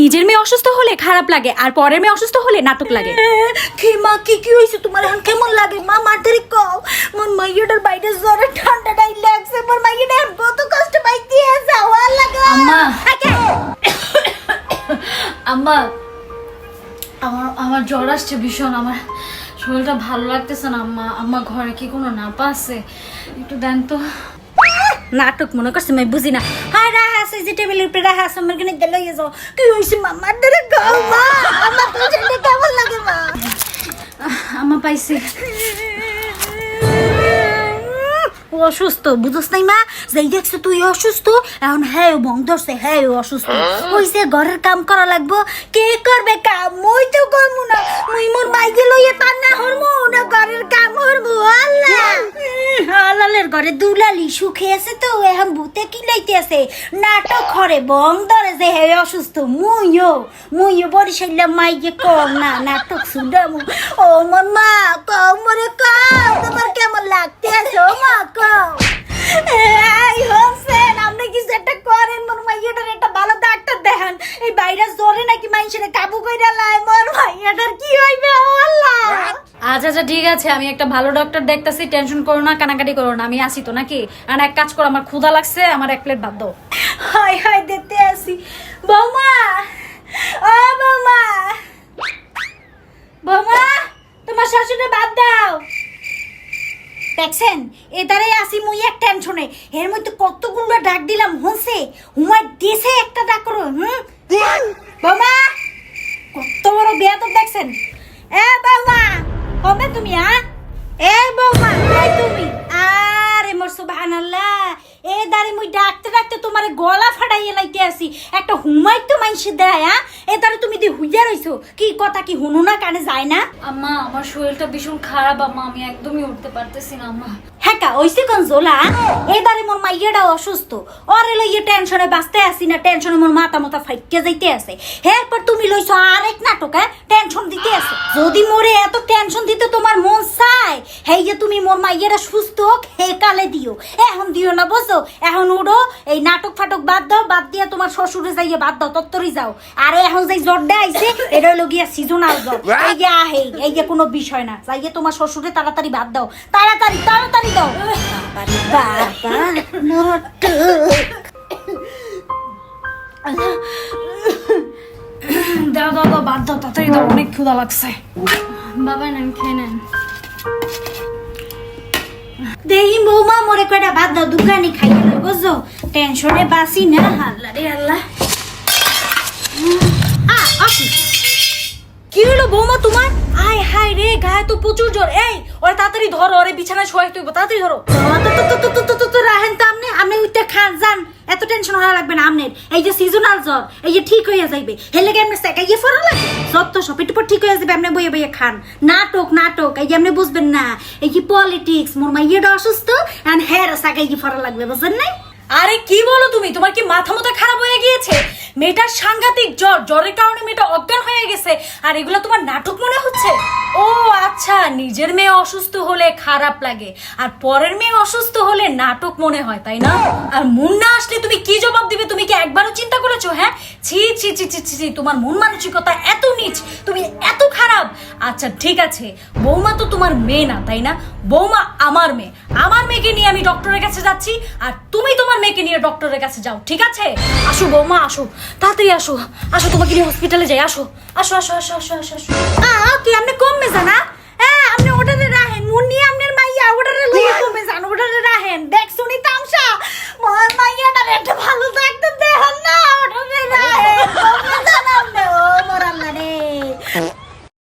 নিজের মেয়ে অসুস্থ হলে খারাপ লাগে আর পরের মেয়ে অসুস্থ হলে নাটক লাগে। কি মা কি কি হয়েছে তোমার? এখন কেমন লাগে? মা মাতারি কও। মোর মাইয়াটার বাইরে জ্বরে ঠান্ডাটাই লাগছে। মোর মাইয়াটা কত কষ্ট পাইতে যাওয়া লাগা। আম্মা। আম্মা আমার আমার জ্বর আসছে ভীষণ। আমার শরীরটা ভালো লাগতেছে না আম্মা। আম্মা ঘরে কি কোনো নাপা আছে? একটু দেন তো। নাটক মনে করছে আমি বুঝি না। হাই রাহা আছে যে টেবিলের উপরে রাহা আছে আমার কিনে গেলে যাও। কি হয়েছে মা মাতারি কও মা। আমার তো জানতে কেমন লাগে মা। আম্মা পাইছি। ও অসুস্থ বুঝছ নাই মা? যেই দেখছ তুই অসুস্থ এখন হ্যাঁ বং ধরছে হ্যাঁ অসুস্থ। হইছে ঘরের কাম করা লাগবো। কে করবে কাম? মুই তো করব না মুই মোর মাইকে লইয়ে তার না হরমু না ঘরের কাম হরমু আল্লাহ হালালের ঘরে দুলালি সুখে আছে তো, এখন ভূতে কি লাইতে আছে। নাটক করে বং ধরে যে হে অসুস্থ মুইও মুইও বরিশাইলাম মাইকে কম না, নাটক শুনলাম ও মোর মা কম মরে কম তোমার কেমন লাগতে আছে? ও মা কম এই হোসেন, আপনি কিছু একটা করেন, মোর মাইয়াটার একটা ভালো ডাক্তার দেখান। এই ভাইরাস জ্বরে নাকি মানুষের কাবু কইরা লাই মোর মাইয়াটার কি হইবে ও আল্লাহ আচ্ছা আচ্ছা ঠিক আছে, আমি একটা ভালো ডক্টর দেখতেছি টেনশন করো না কানাকাটি করো না, আমি আসি তো নাকি? আর এক কাজ করো, আমার ক্ষুধা লাগছে, আমার এক প্লেট ভাত দাও। হাই হাই দেখতে আসি। বৌমা! ও বৌমা! বৌমা, তোমার শাশুড়ি বাদ দাও। দেখছেন এদারে আসি মুই এক টেনশনে এর মধ্যে কতগুলো ডাক দিলাম হনছে হুমাই দেশে একটা ডাক করো, হুম? বৌমা, কত বড় বিয়া তো দেখছেন। কবে তুমি, আ? এ বৌমা তুমি। আরে মোর সুবহানাল্লাহ, এ দাঁড়ে মুই ডাকতে ডাকতে তোমার গলা ফাটাইয়ে লাইতে আসি। একটা হুমাই তো মাইসে দেয় এ দাঁড়ে তুমি দি হুইয়া রইছো, কি কথা কি হুনু না কানে যায় না? আম্মা, আমার শরীরটা ভীষণ খারাপ, আম্মা, আমি একদমই উঠতে পারতেছি না, আম্মা। হ্যাঁ কা ওইসে কোন জোলা এবারে মোর মাইয়াটা অসুস্থ। ওরে লইয়ে টেনশনে বাঁচতে আসি না টেনশনে মোর মাথা মাথা যাইতে আছে। এরপর তুমি আরেক নাটক হ্যাঁ? টেনশন দিতে আছে। যদি মোরে এত টেনশন দিতে তোমার মন চায়, হেই যে তুমি মোর মাইয়াটা সুস্থ হোক, হে কালে দিও। এখন দিও না এখন উড়ো, এই নাটক ফাটক বাদ দাও, বাদ দিয়ে তোমার শ্বশুরে যাইয়ে বাদ দাও, তত্তরই যাও। আরে এখন যে জ্বরটা আইছে, এটা হলো সিজনাল এই যে আহে, এই যে কোনো বিষয় না। যাইয়ে তোমার শ্বশুরে তাড়াতাড়ি বাদ দাও। তাড়াতাড়ি তাড়াতাড়ি দাও। বাবারে বাবা দাও দাও দাও বাদ দাও তাড়াতাড়ি দাও অনেক ক্ষুধা লাগছে। বাবা নেন খেয়ে নেন। দেহি বৌমা মোরে কয়টা বাদ দাও দোকানে খাইয়ে দাও বুঝছ? টেনশনে বাসি না। আল্লাহ রে আল্লাহ। আ আসি কি হলো বৌমা তোমার? আয় হায় রে, গায়ে তো প্রচুর জ্বর। এই, ওরে তাড়াতাড়ি ধরো, ওরে বিছানায় শোয়াই তুই তাড়াতাড়ি ধরো। রাহেন তো আপনি আপনি উইতে খান, যান। এত টেনশন হওয়া লাগবে না আপনার এই যে সিজনাল জ্বর, এই যে ঠিক হয়ে যাইবে। হেলে গে আপনি সেকাইয়ে ফরা লাগবে সব তো সব পর ঠিক হয়ে যাবে আপনি বইয়ে বইয়ে খান। নাটক নাটক, এই যে আপনি বুঝবেন না। এই কি পলিটিক্স মোর মাইয়াটা অসুস্থ এন্ড হেয়ার সাকাইয়ে ফরা লাগবে, বুঝছেন না আরে কি বলো তুমি? তোমার কি মাথা মাথা খারাপ হয়ে গিয়েছে? মেয়েটার সাংঘাতিক জ্বর, জ্বরের কারণে মেয়েটা অজ্ঞান হয়ে গেছে, আর এগুলো তোমার নাটক মনে হচ্ছে? ও আচ্ছা নিজের মেয়ে অসুস্থ হলে খারাপ লাগে, আর পরের মেয়ে অসুস্থ হলে নাটক মনে হয়, তাই না? আর মুন্না আসলে তুমি কি জবাব দিবে? তুমি কি একবারও চিন্তা করেছ হ্যাঁ? ছি ছি ছি ছি ছি, তোমার মন মানসিকতা এত নিচ আচ্ছা ঠিক আছে। বৌমা তো তোমার মেয়ে না, তাই না? বৌমা আমার মেয়ে। আমার মেয়েকে নিয়ে আমি ডক্টরের কাছে যাচ্ছি, আর তুমি তোমার মেয়েকে নিয়ে ডক্টরের কাছে যাও, ঠিক আছে? আসো বৌমা, আসো। তাড়াতাড়ি আসো। আসো, তোমাকে নিয়ে হসপিটালে যাই। আসো। আসো আসো আসো আসো আসো আসো। কি আপনি কম মেজা না হ্যাঁ আপনি ওটাতে রাহেন মুন্নি আপনার মাইয়া ওটাতে লইয়া কমে যান ওটাতে রাহেন দেখছ নি